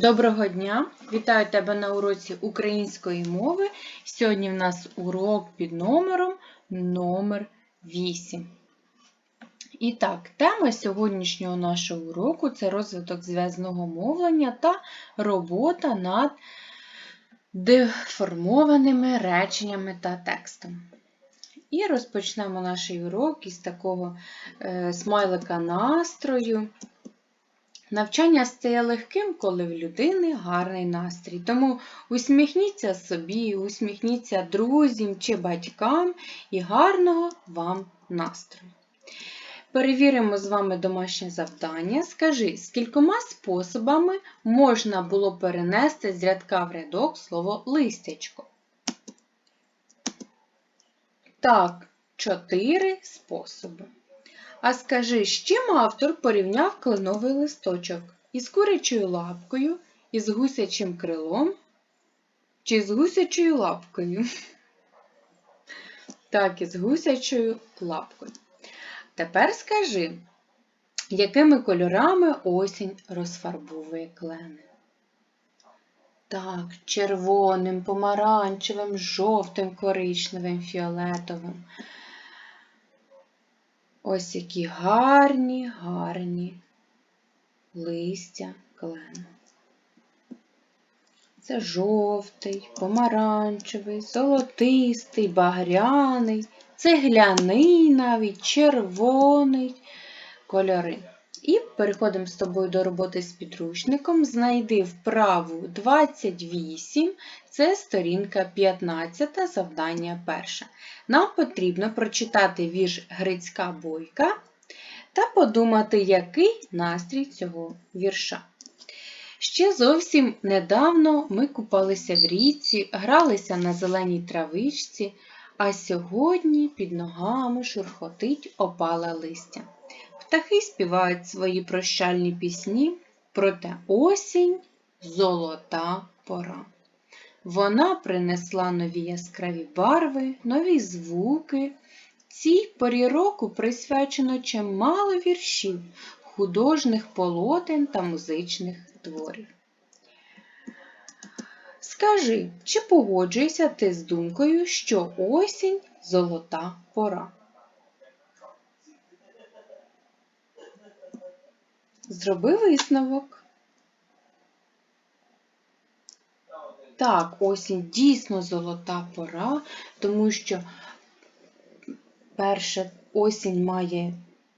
Доброго дня! Вітаю тебе на уроці української мови. Сьогодні в нас урок під номером номер 8. І так, тема сьогоднішнього нашого уроку це розвиток зв'язного мовлення та робота над деформованими реченнями та текстом. І розпочнемо наш урок із такого е, смайлика настрою. Навчання стає легким, коли в людини гарний настрій. Тому усміхніться собі, усміхніться друзям чи батькам і гарного вам настрою. Перевіримо з вами домашнє завдання. Скажи, скількома способами можна було перенести з рядка в рядок слово листячко? Так, чотири способи. А скажи, з чим автор порівняв кленовий листочок? Із курячою лапкою, із гусячим крилом чи з гусячою лапкою? Так, із гусячою лапкою. Тепер скажи, якими кольорами осінь розфарбовує клени? Так, червоним, помаранчевим, жовтим, коричневим, фіолетовим. Ось які гарні, гарні листя клену. Це жовтий, помаранчевий, золотистий, багряний, цегляний навіть, червоний кольори. І переходимо з тобою до роботи з підручником. Знайди вправу 28, це сторінка 15, завдання перше. Нам потрібно прочитати вірш Грицька бойка та подумати, який настрій цього вірша. Ще зовсім недавно ми купалися в річці, гралися на зеленій травичці, а сьогодні під ногами шурхотить опале листя. Птахи співають свої прощальні пісні, проте осінь золота пора. Вона принесла нові яскраві барви, нові звуки. Цій порі року присвячено чимало віршів, художніх полотен та музичних творів. Скажи, чи погоджуєшся ти з думкою, що осінь золота пора? Зроби висновок. Так, осінь дійсно золота пора, тому що перше осінь має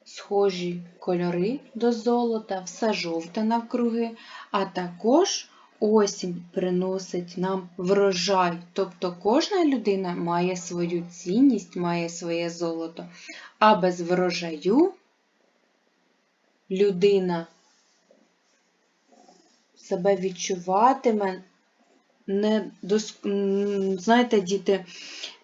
схожі кольори до золота, все жовте навкруги, а також осінь приносить нам врожай. Тобто кожна людина має свою цінність, має своє золото, а без врожаю людина себе відчуватиме не доск... Знаєте, діти,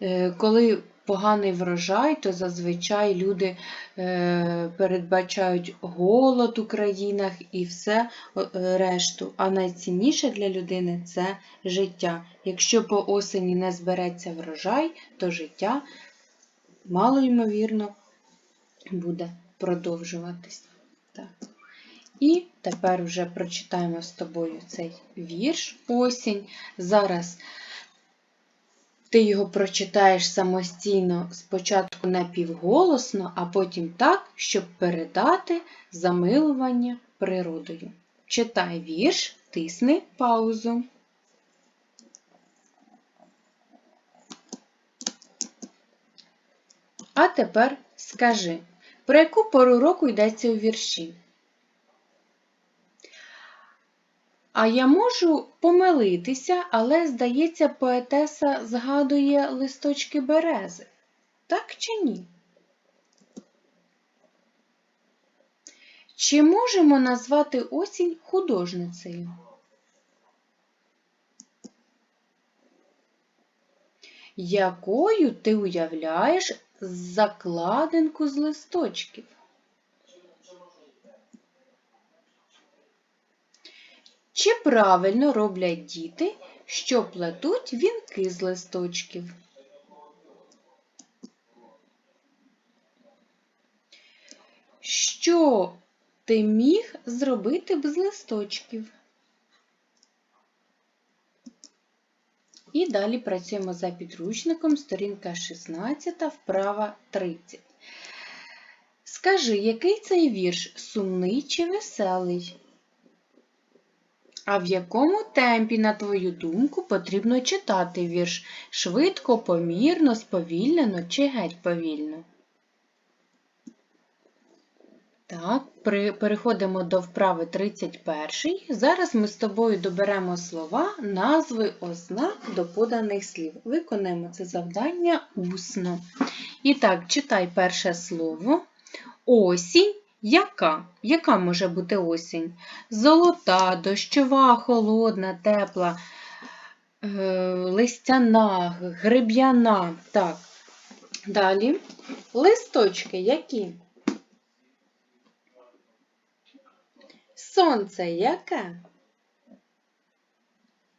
е, коли поганий врожай, то зазвичай люди е, передбачають голод у країнах і все е, решту. А найцінніше для людини це життя. Якщо по осені не збереться врожай, то життя мало ймовірно буде продовжуватись. Так. І тепер вже прочитаємо з тобою цей вірш осінь. Зараз ти його прочитаєш самостійно спочатку напівголосно, а потім так, щоб передати замилування природою. Читай вірш, тисни паузу. А тепер скажи, про яку пору року йдеться у вірші? А я можу помилитися, але, здається, поетеса згадує листочки берези. Так чи ні? Чи можемо назвати осінь художницею? Якою ти уявляєш закладинку з листочків? Чи правильно роблять діти, що плетуть вінки з листочків? Що ти міг зробити без листочків? І далі працюємо за підручником, сторінка 16, вправа 30. Скажи, який цей вірш сумний чи веселий? А в якому темпі, на твою думку, потрібно читати вірш? Швидко, помірно, сповільнено чи геть повільно? Так, при, переходимо до вправи 31. Зараз ми з тобою доберемо слова, назви, ознак до поданих слів. Виконаємо це завдання усно. І так, читай перше слово. Осінь. Яка? Яка може бути осінь? Золота, дощова, холодна, тепла, е, листяна, гриб'яна. Так. Далі. Листочки які? Сонце яке?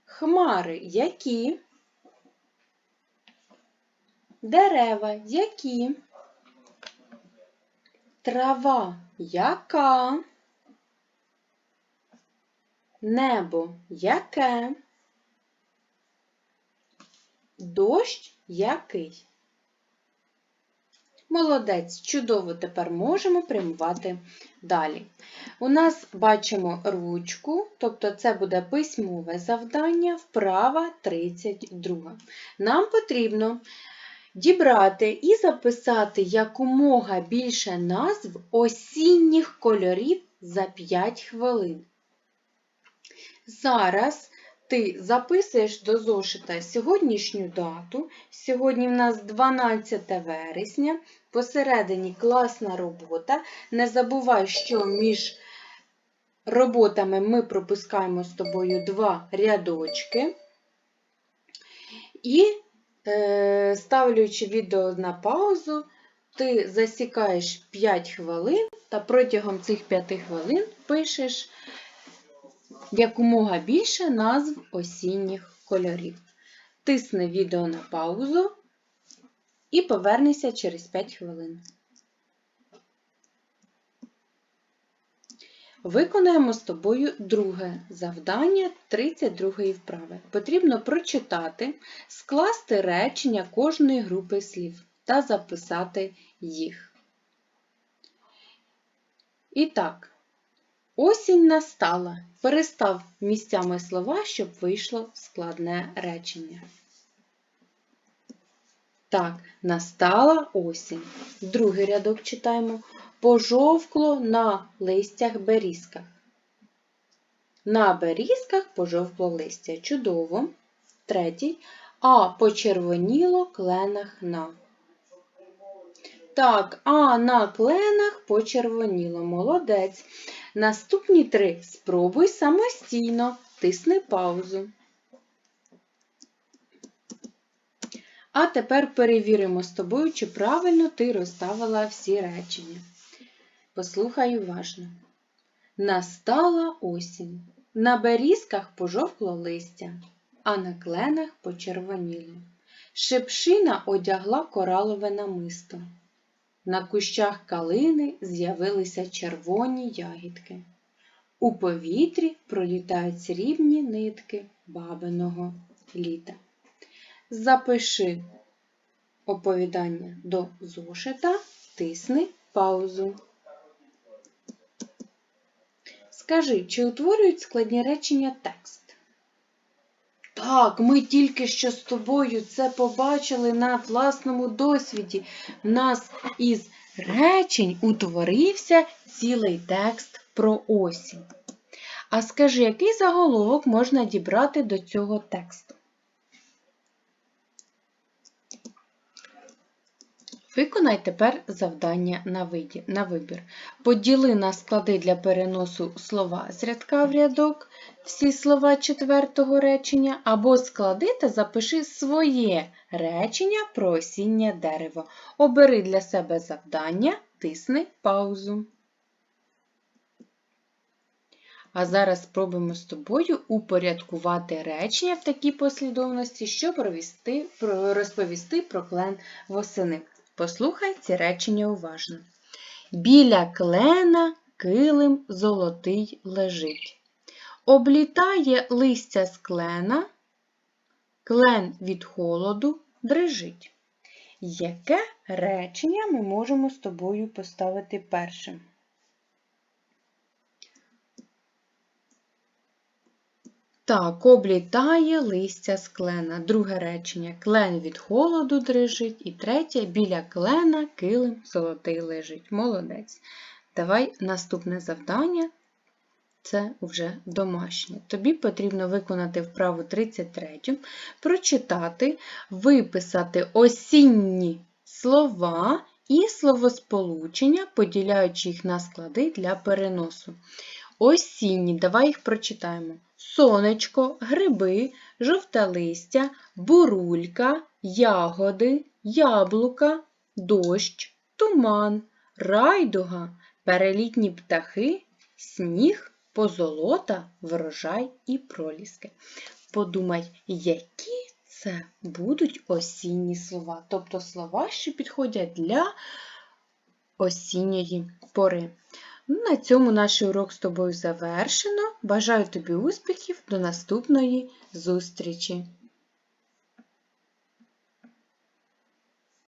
Хмари які? Дерева які? Трава яка? Небо яке? Дощ який? Молодець, чудово тепер можемо прямувати далі. У нас бачимо ручку, тобто це буде письмове завдання, вправа 32. Нам потрібно дібрати і записати якомога більше назв осінніх кольорів за 5 хвилин. Зараз ти записуєш до зошита сьогоднішню дату. Сьогодні в нас 12 вересня, посередині класна робота. Не забувай, що між роботами ми пропускаємо з тобою два рядочки. І, е, ставлячи відео на паузу, ти засікаєш 5 хвилин та протягом цих 5 хвилин пишеш якомога більше назв осінніх кольорів. Тисни відео на паузу і повернися через 5 хвилин. Виконаємо з тобою друге завдання 32 вправи. Потрібно прочитати, скласти речення кожної групи слів та записати їх. І так, осінь настала. Перестав місцями слова, щоб вийшло складне речення. Так, настала осінь. Другий рядок читаємо. Пожовкло на листях берізках. На берізках пожовкло листя. Чудово. Третій. А почервоніло кленах на. Так, а на кленах почервоніло. Молодець. Наступні три спробуй самостійно, тисни паузу. А тепер перевіримо з тобою, чи правильно ти розставила всі речення. Послухай уважно. Настала осінь. На берізках пожовкло листя, а на кленах почервоніло. Шепшина одягла коралове намисто. На кущах калини з'явилися червоні ягідки. У повітрі пролітають срібні нитки бабиного літа. Запиши оповідання до зошита, тисни паузу. Скажи, чи утворюють складні речення текст? Так, ми тільки що з тобою це побачили на власному досвіді. В нас із речень утворився цілий текст про осінь. А скажи, який заголовок можна дібрати до цього тексту? Виконай тепер завдання на, виді, на вибір. Поділи на склади для переносу слова з рядка в рядок, всі слова четвертого речення, або склади та запиши своє речення про осіннє дерево. Обери для себе завдання, тисни паузу. А зараз спробуємо з тобою упорядкувати речення в такій послідовності, щоб розповісти про клен восени. Послухай ці речення уважно. Біля клена килим золотий лежить. Облітає листя з клена, Клен від холоду дрижить. Яке речення ми можемо з тобою поставити першим? Так, облітає листя з клена. Друге речення. Клен від холоду дрижить. І третє біля клена килим золотий лежить. Молодець. Давай наступне завдання. Це вже домашнє. Тобі потрібно виконати вправу 33, прочитати, виписати осінні слова і словосполучення, поділяючи їх на склади для переносу. Осінні, давай їх прочитаємо. Сонечко, гриби, жовте листя, бурулька, ягоди, яблука, дощ, туман, райдуга, перелітні птахи, сніг, позолота, врожай і проліски. Подумай, які це будуть осінні слова, тобто слова, що підходять для осінньої пори. Ну, На цьому наш урок з тобою завершено. Бажаю тобі успіхів до наступної зустрічі!